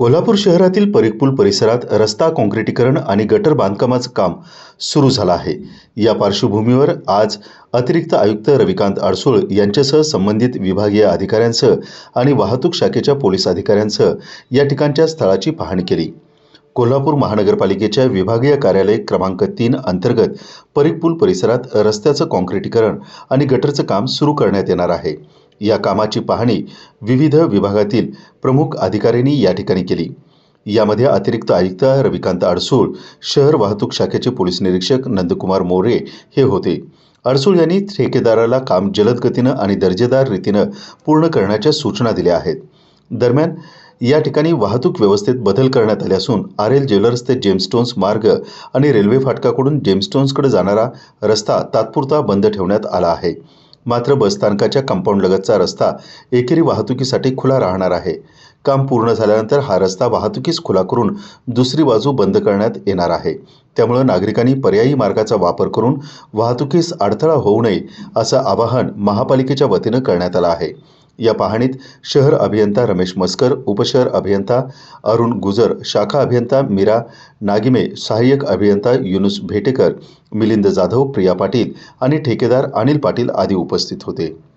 कोल्हापूर शहरातील परिकपूल परिसरात रस्ता काँक्रिटीकरण आणि गटर बांधकामाचं काम सुरू झालं आहे. या पार्श्वभूमीवर आज अतिरिक्त आयुक्त रविकांत अडसूळ यांच्यासह संबंधित विभागीय अधिकाऱ्यांसह आणि वाहतूक शाखेच्या पोलीस अधिकाऱ्यांसह या ठिकाणच्या स्थळाची पाहणी केली. कोल्हापूर महानगरपालिकेच्या विभागीय कार्यालय क्रमांक तीन अंतर्गत परिकपूल परिसरात रस्त्याचं काँक्रिटीकरण आणि गटरचं काम सुरू करण्यात येणार आहे. या कामाची पाहणी विविध विभागातील प्रमुख अधिकाऱ्यांनी या ठिकाणी केली. यामध्ये अतिरिक्त आयुक्त रविकांत अडसूळ शहर वाहतूक शाखेचे पोलीस निरीक्षक नंदकुमार मोरे हे होते. अडसूळ यांनी ठेकेदाराला काम जलद गतीनं आणि दर्जेदार रीतीनं पूर्ण करण्याच्या सूचना दिल्या आहेत. दरम्यान या ठिकाणी वाहतूक व्यवस्थेत बदल करण्यात आले असून आर एल ज्वेलर्स ते जेमस्टोन्स मार्ग आणि रेल्वे फाटकाकडून जेमस्टोन्सकडे जाणारा रस्ता तात्पुरता बंद ठेवण्यात आला आहे. मात्र बसस्थानकाच्या कंपाऊंडलगतचा रस्ता एकेरी वाहतुकीसाठी खुला राहणार आहे. काम पूर्ण झाल्यानंतर हा रस्ता वाहतुकीस खुला करून दुसरी बाजू बंद करण्यात येणार आहे. त्यामुळे नागरिकांनी पर्यायी मार्गाचा वापर करून वाहतुकीस अडथळा होऊ नये असं आवाहन महापालिकेच्या वतीनं करण्यात आलं आहे. या पाहणीत शहर अभियंता रमेश मस्कर उपशहर अभियंता अरुण गुजर शाखा अभियंता मीरा नागिमे सहाय्यक अभियंता युनुस भेटेकर मिलिंद जाधव प्रिया पाटील आणि ठेकेदार अनिल पाटील आदी उपस्थित होते.